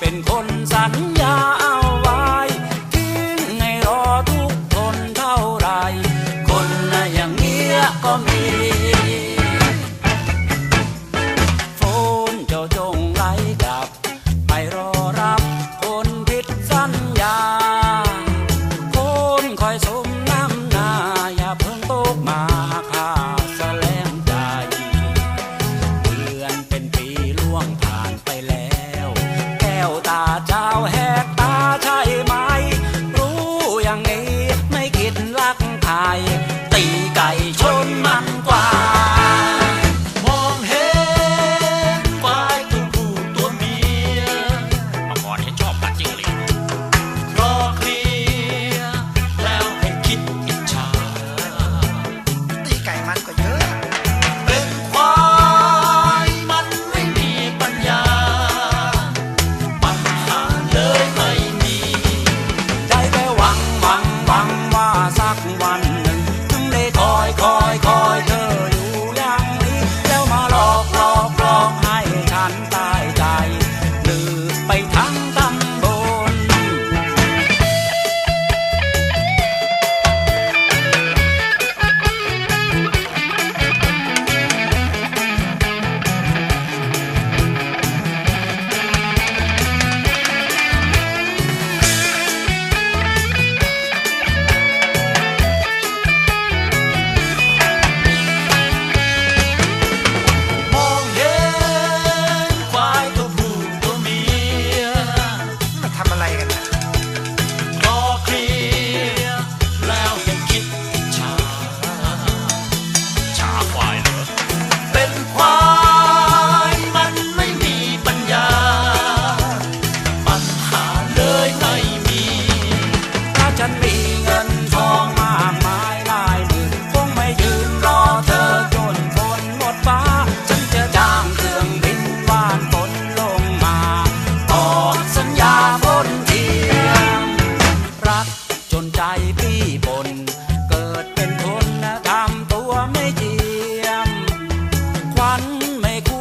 เป็นคนสัญญาเอาไว้ทิ้งให้รอทุกคนเท่าไร คนน่ะอย่างเงี้ยก็มีโนเจ้าจงไหลกลับ ไปรอรับคนผิดสัญญา sayang eh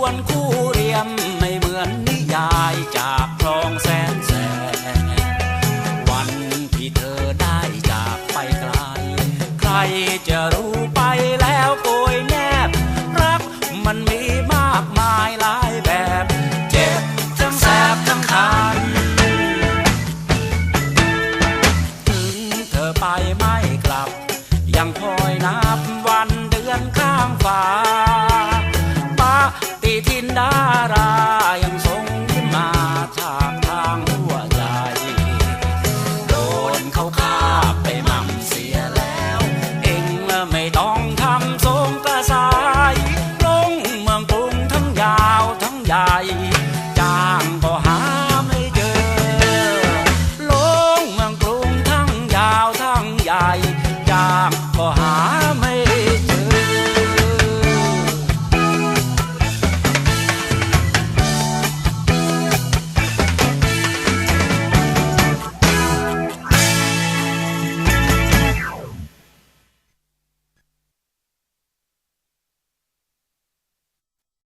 วนคู่เรียมไม่เหมือนนิยายจากคลองแสนแสนวันที่เธอได้จากไปไกล ใครจะรู้ไปแล้วโกยแนบ รักมันมีมากมายหลายแบบ เจ็บทั้งแสบทั้งคันถึงเธอไปไม่กลับ ยังคอยนับวันเดือนข้างฟ้า ทินดารายัง